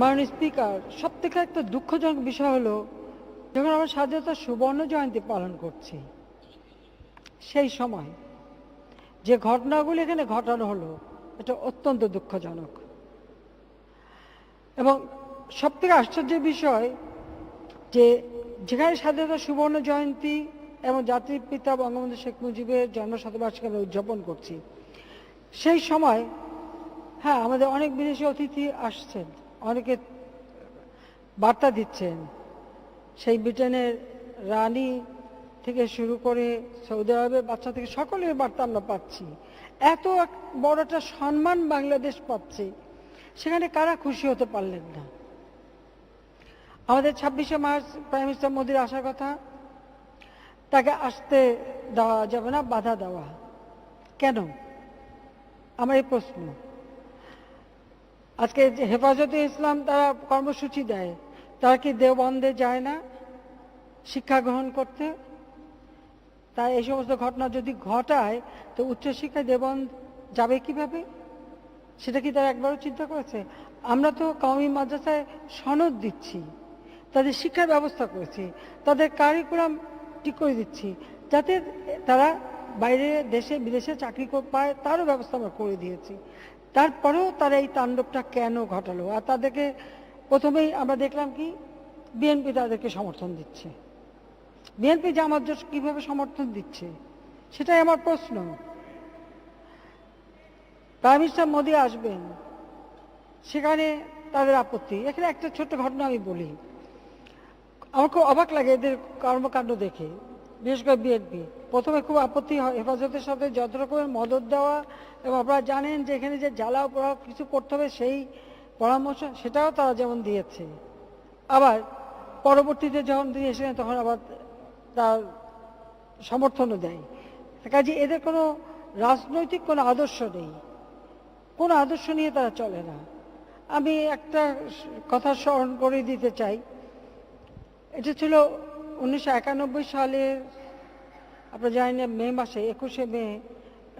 মাননীয় স্পিকার সব থেকে একটা দুঃখজনক বিষয় হলো, যখন আমরা স্বাধীনতা সুবর্ণ জয়ন্তী পালন করছি, সেই সময় যে ঘটনাগুলি এখানে ঘটানো হলো, এটা অত্যন্ত দুঃখজনক। এবং সব থেকে আশ্চর্যের বিষয় যে যেখানে স্বাধীনতা সুবর্ণ জয়ন্তী এবং জাতির পিতা বঙ্গবন্ধু শেখ মুজিবের জন্ম শতবার্ষিকী আমরা উদযাপন করছি, সেই সময় হ্যাঁ আমাদের অনেক বিদেশি অতিথি আসছেন। অনেকে বার্তা দিচ্ছেন। সেই ব্রিটেনের রানী থেকে শুরু করে সৌদি আরবের বাচ্চা থেকে সকলের বার্তা আমরা পাচ্ছি। এত এক বড় একটা সম্মান বাংলাদেশ পাচ্ছে। সেখানে কারা খুশি হতে পারলেন না? আমাদের ছাব্বিশে মার্চ প্রাইম মিনিস্টার মোদির আসার কথা। তাকে আসতে দেওয়া যাবে না, বাধা দেওয়া। কেন? আমার এই প্রশ্ন। আজকে হেফাজতে ইসলাম তারা কর্মসূচি দেয়, তারা কি দেওবন্দে যায় না? শিক্ষা গ্রহণ করতে? তাই এই সমস্ত ঘটনা যদি ঘটায়, তো উচ্চশিক্ষায় দেবন যাবে কীভাবে? সেটা কি তারা একবারও চিন্তা করেছে? আমরা তো কওমি মাদ্রাসায় সনদ দিচ্ছি, তাদের শিক্ষার ব্যবস্থা করেছি, তাদের কারিকুলাম ঠিক করে দিচ্ছি, যাতে তারা বাইরে দেশে, বিদেশে চাকরি পায়, তারও ব্যবস্থা আমরা করে দিয়েছি। তারপরেও তারা এই তাণ্ডবটা কেন ঘটালো? আর তাদেরকে প্রথমেই আমরা দেখলাম কি, বিএনপি তাদেরকে সমর্থন দিচ্ছে। বিএনপি জামাত জোট কীভাবে সমর্থন দিচ্ছে, সেটাই আমার প্রশ্ন। প্রাইম মিনিস্টার মোদী আসবেন, সেখানে তাদের আপত্তি। এখানে একটা ছোট্ট ঘটনা আমি বলি। আমার খুব অবাক লাগে এদের কর্মকাণ্ড দেখে, বিশেষ করে বিএনপি। প্রথমে খুব আপত্তি হয়, হেফাজতের সাথে যত রকমের মদত দেওয়া এবং আপনারা জানেন যে এখানে যে জ্বালা পোড়া কিছু করতে হবে, সেই পরামর্শ সেটাও তারা যেমন দিয়েছে। আবার পরবর্তীতে যখন তিনি এসেছেন তখন আবার তার সমর্থনও দেয়। কাজে এদের কোনো রাজনৈতিক কোনো আদর্শ নেই। কোনো আদর্শ নিয়ে তারা চলে না। আমি একটা কথা স্মরণ করে দিতে চাই। এটা ছিল উনিশশো একানব্বই সালের আপনারা জানেন মে মাসে একুশে মে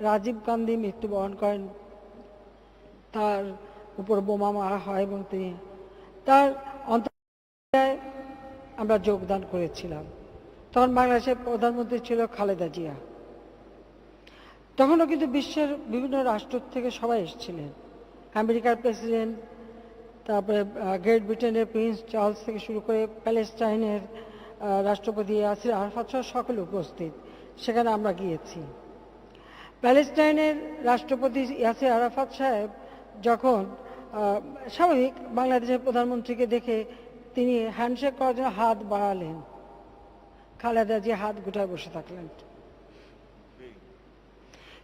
রাজীব গান্ধী মৃত্যুবরণ করেন। তার উপর বোমা মারা হয় এবং তিনি তার অন্তর্যায় আমরা যোগদান করেছিলাম। তখন বাংলাদেশের প্রধানমন্ত্রী ছিল খালেদা জিয়া। তখনও কিন্তু বিশ্বের বিভিন্ন রাষ্ট্র থেকে সবাই এসেছিলেন। আমেরিকার প্রেসিডেন্ট, তারপরে গ্রেট ব্রিটেনের প্রিন্স চার্লস থেকে শুরু করে প্যালেস্টাইনের রাষ্ট্রপতি আসির আরফাত সহ সকলে উপস্থিত। সেখানে আমরা গিয়েছি। প্যালেস্টাইনের রাষ্ট্রপতি ইয়াসির আরাফাত সাহেব যখন স্বাভাবিক বাংলাদেশের প্রধানমন্ত্রীকে দেখে তিনি হ্যান্ডশেক করার জন্য হাত বাড়ালেন। খালেদা জিয়া হাত গুটায় বসে থাকলেন।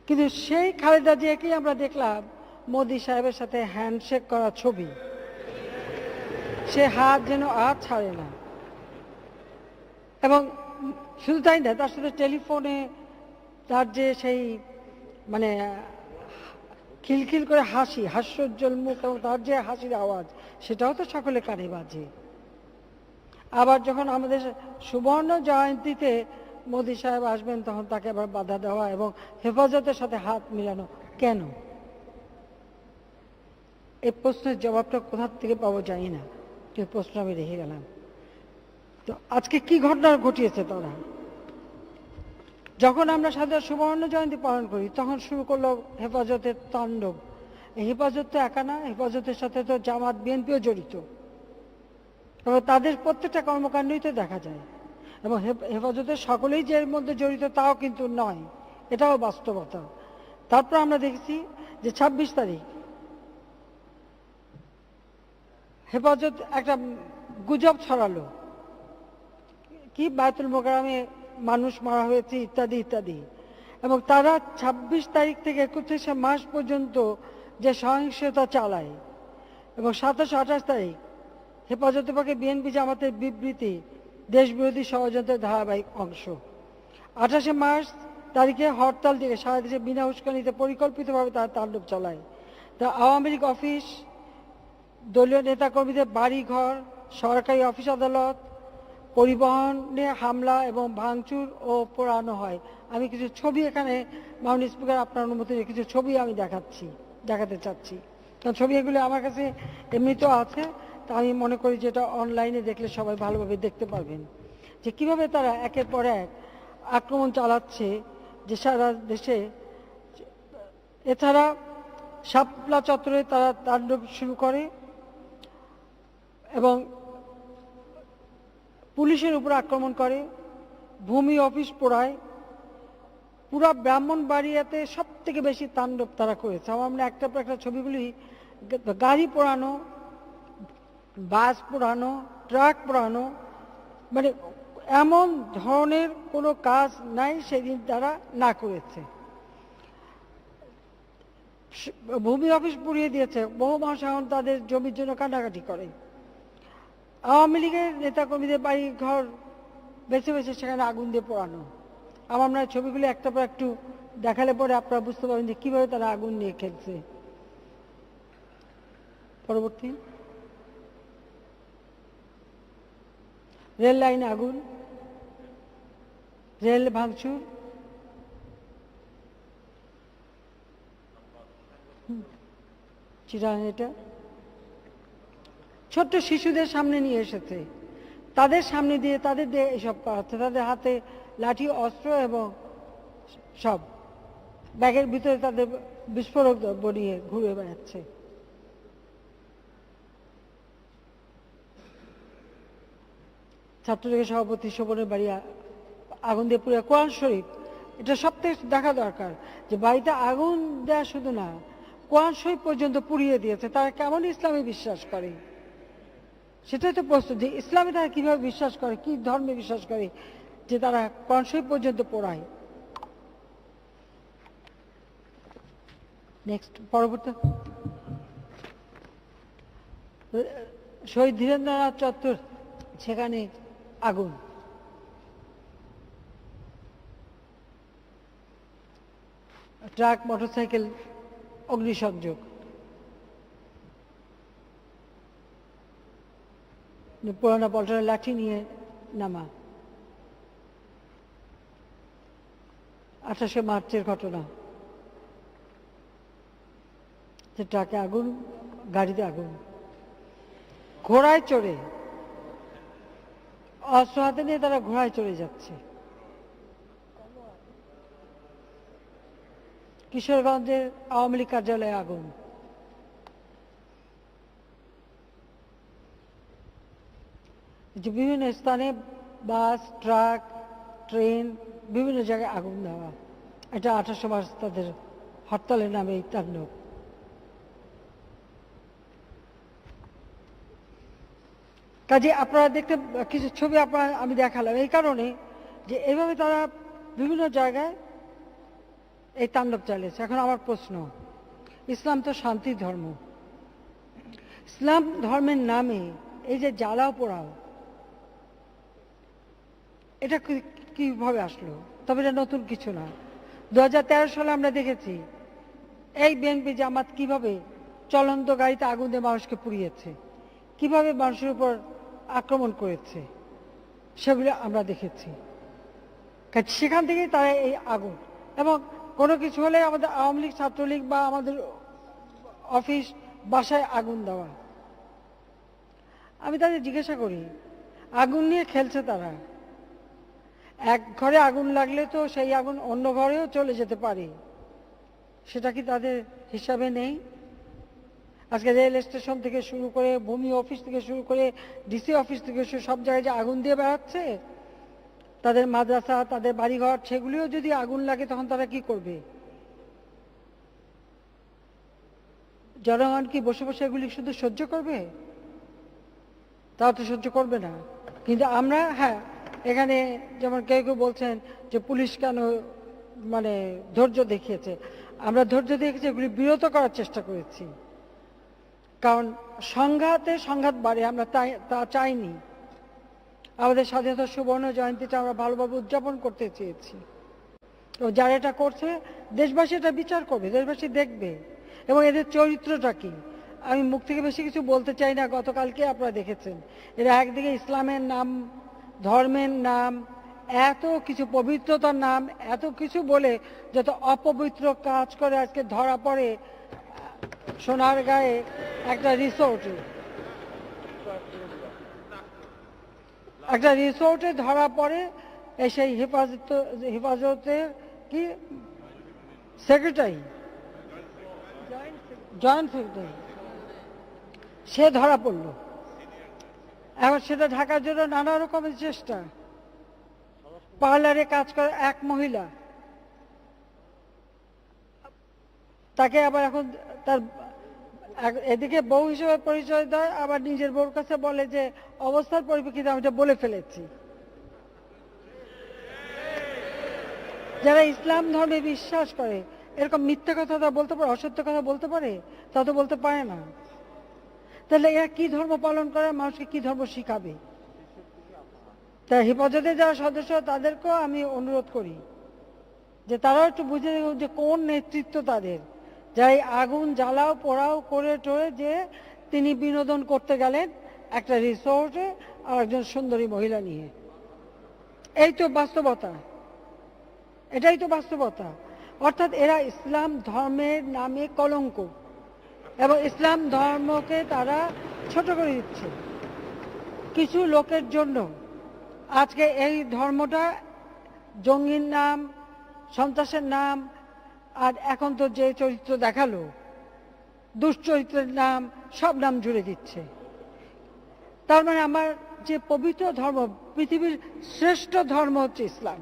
কিন্তু সেই খালেদা জিয়াকেই আমরা দেখলাম মোদি সাহেবের সাথে হ্যান্ডশেক করা ছবি। সে হাত যেন আর ছাড়ে না। এবং শুধু তাই না, তার সাথে টেলিফোনে তার যে সেই মানে খিলখিল করে হাসি হাস্যোজ্জ্বল মুখ এবং তার যে হাসির আওয়াজ, সেটাও তো সকলে কানে বাজে। আবার যখন আমাদের সুবর্ণ জয়ন্তীতে মোদী সাহেব আসবেন, তখন তাকে আবার বাধা দেওয়া এবং হেফাজতের সাথে হাত মিলানো, কেন? এই প্রশ্নের জবাবটা কোথার থেকে পাবো জানি না, কিন্তু প্রশ্ন আমি রেখে গেলাম। তো আজকে কি ঘটনা ঘটিয়েছে তারা? যখন আমরা সাধারণ সুবর্ণ জয়ন্তী পালন করি, তখন শুরু করল হেফাজতের তাণ্ডব। হেফাজত তো একা না, হেফাজতের সাথে তো জামাত, বিএনপিও জড়িত। এবং তাদের প্রত্যেকটা কর্মকাণ্ডই তো দেখা যায়। এবং হেফাজতের সকলেই যে এর মধ্যে জড়িত তাও কিন্তু নয়, এটাও বাস্তবতা। তারপর আমরা দেখেছি যে ছাব্বিশ তারিখ, হেফাজত একটা গুজব ছড়ালো। কি বায়তুল মোকারমে মানুষ মারা হয়েছে ইত্যাদি ইত্যাদি। এবং তারা ২৬ তারিখ থেকে একত্রিশে মাস পর্যন্ত যে সহিংসতা চালায়। এবং সাতাশ আঠাশ তারিখ হেফাজতে পক্ষে বিএনপি জামাতের বিবৃতি দেশবিরোধী ষড়যন্ত্রের ধারাবাহিক অংশ। আঠাশে মার্চ তারিখে হরতাল দিয়ে সারা দেশে বিনা উস্কানিতে পরিকল্পিতভাবে তারা তাণ্ডব চালায়। তা আওয়ামী লীগ অফিস, দলীয় নেতাকর্মীদের বাড়ি ঘর সরকারি অফিস আদালত পরিবহনে হামলা এবং ভাঙচুর ও পোড়ানো হয়। আমি কিছু ছবি এখানে মাউন্ট স্পিকার আপনার অনুমতি কিছু ছবি আমি দেখাচ্ছি, দেখাতে চাচ্ছি। কারণ ছবি এগুলো আমার কাছে এমনিতেও আছে, তা আমি মনে করি যে এটা অনলাইনে দেখলে সবাই ভালোভাবে দেখতে পারবেন। যে কীভাবে তারা একের পর এক আক্রমণ চালাচ্ছে যে সারা দেশে, এছাড়া শাপলা চত্বরে তারা তাণ্ডব শুরু করে এবং পুলিশের উপর আক্রমণ করে, ভূমি অফিস পোড়ায়। পুরা ব্রাহ্মণবাড়িয়াতে সব থেকে বেশি তাণ্ডব তারা করেছে। আমরা একটা পর একটা ছবিগুলি গাড়ি পোড়ানো, বাস পোড়ানো, ট্রাক পোড়ানো মানে এমন ধরনের কোনো কাজ নাই সেদিন তারা না করেছে। ভূমি অফিস পুড়িয়ে দিয়েছে। বহু মানুষ এখন তাদের জমির জন্য কাটাকাটি করে। আওয়ামী লীগের নেতাকর্মীদের বাড়ি ঘর বেছে বেছে সেখানে আগুন দিয়ে পোড়ানো। আমার আমরা ছবিগুলো একটা পর একটু দেখালে পরে আপনারা বুঝতে পারবেন যে কীভাবে তারা আগুন নিয়ে খেলছে। পরবর্তী। রেল লাইনে আগুন, রেল ভাঙচুর। চিরাং এটা। ছোট্ট শিশুদের সামনে নিয়ে এসেছে। তাদের সামনে দিয়ে তাদের দিয়ে এসব করা হচ্ছে। তাদের হাতে লাঠি, অস্ত্র এবং সব। ব্যাগের ভিতরে তাদের বিস্ফোরক দ্রব্য নিয়ে ঘুরে বেড়াচ্ছে। ছাত্রলীগের সভাপতি শোভনের বাড়ি আগুন দিয়ে পুরো কোরআন শরীফ। এটা সব থেকে দেখা দরকার যে বাড়িতে আগুন দেওয়া শুধু না, কোরআন শরীফ পর্যন্ত পুড়িয়ে দিয়েছে। তারা কেমন ইসলামে বিশ্বাস করে? সেটাই তো প্রশ্ন যে ইসলামে তারা কীভাবে বিশ্বাস করে, কি ধর্মে বিশ্বাস করে যে তারা শরীফ পর্যন্ত পড়ায়? নেক্সট পরবর্তী। শহীদ ধীরেন্দ্রনাথ চত্বর, সেখানে আগুন। ট্রাক, মোটরসাইকেল, অগ্নিসংযোগ। পুরানা পল্টনের লাঠি নিয়ে নামা আঠাশে মার্চের ঘটনা যে ট্রাকে আগুন গাড়িতে আগুন ঘোড়ায় চড়ে অস্ত্র হাতে নিয়ে তারা ঘোড়ায় চড়ে যাচ্ছে কিশোরগঞ্জের আওয়ামী লীগ কার্যালয়ে আগুন যে বিভিন্ন স্থানে বাস, ট্রাক, ট্রেন বিভিন্ন জায়গায় আগুন দেওয়া। এটা আঠাশো মাস তাদের হরতালের নামে এই তাণ্ডব। কাজে আপনারা দেখতে, কিছু ছবি আপনার আমি দেখালাম। এই কারণে যে এইভাবে তারা বিভিন্ন জায়গায় এই তাণ্ডব চালিয়েছে। এখন আমার প্রশ্ন, ইসলাম তো শান্তির ধর্ম। ইসলাম ধর্মের নামে এই যে জ্বালাও পোড়াও এটা কীভাবে আসলো? তবে এটা নতুন কিছু না। দু হাজার তেরো সালে আমরা দেখেছি, এই বিএনপি জামাত কীভাবে চলন্ত গাড়িতে আগুন দিয়ে মানুষকে পুড়িয়েছে, কীভাবে মানুষের উপর আক্রমণ করেছে, সেগুলো আমরা দেখেছি। সেখান থেকেই তারা এই আগুন, এবং কোনো কিছু হলে আমাদের আওয়ামী লীগ, ছাত্রলীগ বা আমাদের অফিস বাসায় আগুন দেওয়া। আমি তাদের জিজ্ঞাসা করি, আগুন নিয়ে খেলছে তারা? এক ঘরে আগুন লাগলে তো সেই আগুন অন্য ঘরেও চলে যেতে পারে। সেটা কি তাদের হিসাবে নেই? আজকে রেল স্টেশন থেকে শুরু করে ভূমি অফিস থেকে শুরু করে ডিসি অফিস থেকে শুরু সব জায়গায় যে আগুন দিয়ে বেড়াচ্ছে, তাদের মাদ্রাসা, তাদের বাড়িঘর, সেগুলিও যদি আগুন লাগে তখন তারা কি করবে? জনগণ কি বসে বসে এগুলি শুধু সহ্য করবে? তারা তো সহ্য করবে না। কিন্তু আমরা হ্যাঁ এখানে যেমন কেউ কেউ বলছেন যে পুলিশ কেন মানে ধৈর্য দেখিয়েছে। আমরা ধৈর্য দেখেছি, এগুলি বিরত করার চেষ্টা করেছি। কারণ সংঘাতে সংঘাত বাড়ে, আমরা তাই, তা চাইনি। আমাদের স্বাধীনতা সুবর্ণ জয়ন্তীটা আমরা ভালোভাবে উদযাপন করতে চেয়েছি। তো যারা এটা করছে, দেশবাসী এটা বিচার করবে, দেশবাসী দেখবে। এবং এদের চরিত্রটা কি? আমি মুখ থেকে বেশি কিছু বলতে চাই না, গতকালকে আপনারা দেখেছেন। এরা একদিকে ইসলামের নাম ধর্মের নাম, এত কিছু পবিত্রতার নাম, এত কিছু বলে যত অপবিত্র কাজ করে আজকে ধরা পড়ে, সোনার গায়ে একটা রিসোর্টে একটা রিসোর্টে ধরা পড়ে সেই হেফাজত হেফাজতের কি? সেক্রেটারি জয়েন্ট সেক্রেটারি সে ধরা পড়ল। এখন সেটা ঢাকার জন্য নানা রকমের চেষ্টা। পার্লারে কাজ করে এক মহিলা। তাকে আবার এখন তার এদিকে বউ হিসেবে পরিচয় দেয়, আবার নিজের বউর কাছে বলে যে, অবস্থার পরিপ্রেক্ষিতে আমি এটা বলে ফেলেছি। যারা ইসলাম ধর্মে বিশ্বাস করে, এরকম মিথ্যা কথা বলতে পারে, অসত্য কথা বলতে পারে, তা তো বলতে পারে না। তাহলে এরা কি ধর্ম পালন করে? মানুষকে কি ধর্ম শিখাবে? তা হেফাজতে যারা সদস্য তাদেরকেও আমি অনুরোধ করি যে তারাও একটু বুঝে যে কোন নেতৃত্ব তাদের। যাই আগুন জ্বালাও, পোড়াও, করে টোরে যে তিনি বিনোদন করতে গেলেন একটা রিসোর্টে আর একজন সুন্দরী মহিলা নিয়ে। এই তো বাস্তবতা। এটাই তো বাস্তবতা। অর্থাৎ এরা ইসলাম ধর্মের নামে কলঙ্ক। এবং ইসলাম ধর্মকে তারা ছোট করে দিচ্ছে। কিছু লোকের জন্য। আজকে এই ধর্মটা জঙ্গির নাম, সন্ত্রাসের নাম, আর এখন তো যে চরিত্র দেখাল, দুশ্চরিত্রের নাম, সব নাম জুড়ে দিচ্ছে। তার মানে আমার যে পবিত্র ধর্ম, পৃথিবীর শ্রেষ্ঠ ধর্ম হচ্ছে ইসলাম।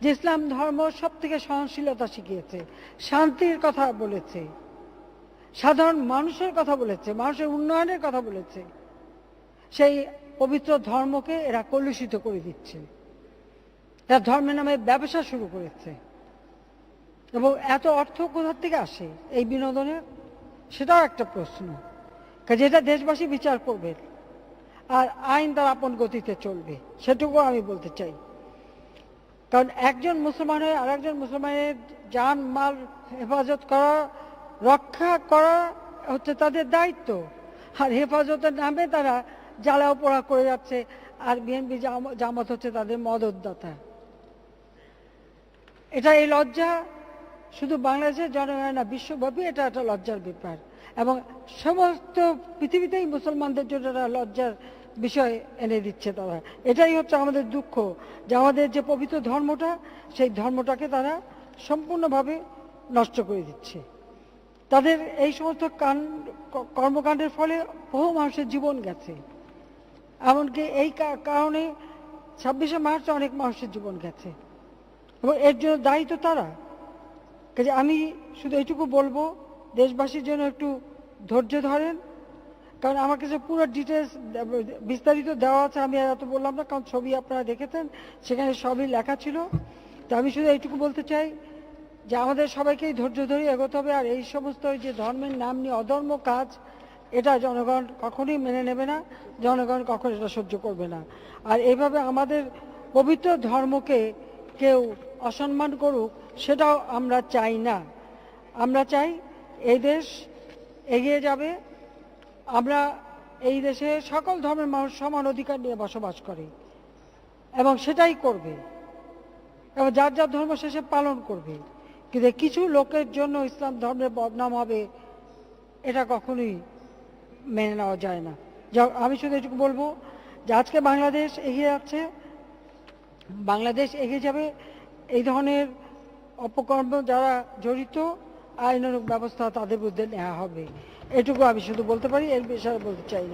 যে ইসলাম ধর্ম সব থেকে সহনশীলতা শিখিয়েছে, শান্তির কথা বলেছে। সাধারণ মানুষের কথা বলেছে, মানুষের উন্নয়নের কথা বলেছে। সেই পবিত্র ধর্মকে এরা কলুষিত করে দিচ্ছে। এরা ধর্মের নামে ব্যবসা শুরু করেছে। এবং এত অর্থ কোথার থেকে আসে এই বিনোদনের সেটাও একটা প্রশ্ন। যেটা দেশবাসী বিচার করবে আর আইন তার আপন গতিতে চলবে সেটুকু আমি বলতে চাই। কারণ একজন মুসলমানের আর একজন মুসলমানের জান মাল হেফাজত করা রক্ষা করা হচ্ছে তাদের দায়িত্ব। আর হেফাজতের নামে তারা জ্বালাও পোড়া করে যাচ্ছে, আর বিএনপি জামাত হচ্ছে তাদের মদতদাতা। এটা এই লজ্জা শুধু বাংলাদেশের জনগণের না, বিশ্বব্যাপী এটা একটা লজ্জার ব্যাপার। এবং সমস্ত পৃথিবীতেই মুসলমানদের জন্য একটা লজ্জার বিষয় এনে দিচ্ছে তারা। এটাই হচ্ছে আমাদের দুঃখ, যে আমাদের যে পবিত্র ধর্মটা, সেই ধর্মটাকে তারা সম্পূর্ণভাবে নষ্ট করে দিচ্ছে। তাদের এই সমস্ত কর্মকাণ্ডের ফলে বহু মানুষের জীবন গেছে। এমনকি এই কারণে ছাব্বিশে মার্চ অনেক মানুষের জীবন গেছে। এবং এর জন্য দায়ী তো তারা। কাজে আমি শুধু এইটুকু বলব, দেশবাসীর জন্য একটু ধৈর্য ধরেন। কারণ আমার কাছে পুরো ডিটেলস বিস্তারিত দেওয়া আছে, আমি আর এত বললাম না, কারণ ছবি আপনারা দেখেছেন, সেখানে সবই লেখা ছিল। তো আমি শুধু এইটুকু বলতে চাই যে আমাদের সবাইকেই ধৈর্য ধরে এগোতে হবে, আর এই সমস্ত যে ধর্মের নাম নিয়ে অধর্ম কাজ, এটা জনগণ কখনোই মেনে নেবে না, জনগণ কখনো এটা সহ্য করবে না। আর এইভাবে আমাদের পবিত্র ধর্মকে কেউ অসম্মান করুক, সেটাও আমরা চাই না। আমরা চাই এই দেশ এগিয়ে যাবে, আমরা এই দেশে সকল ধর্মের মানুষ সমান অধিকার নিয়ে বসবাস করে, এবং সেটাই করবে, এবং যার যার ধর্ম শেষে পালন করবে। কিন্তু কিছু লোকের জন্য ইসলাম ধর্মের বদনাম হবে, এটা কখনোই মেনে নেওয়া যায় না। যা- আমি শুধু এটুকু বলব যে আজকে বাংলাদেশ এগিয়ে যাচ্ছে, বাংলাদেশ এগিয়ে যাবে, এই ধরনের অপকর্ম যারা জড়িত, আইনানুগ ব্যবস্থা তাদের বিরুদ্ধে নেওয়া হবে। এটুকু আমি শুধু বলতে পারি, এর বিষয়ে বলতে চাই না।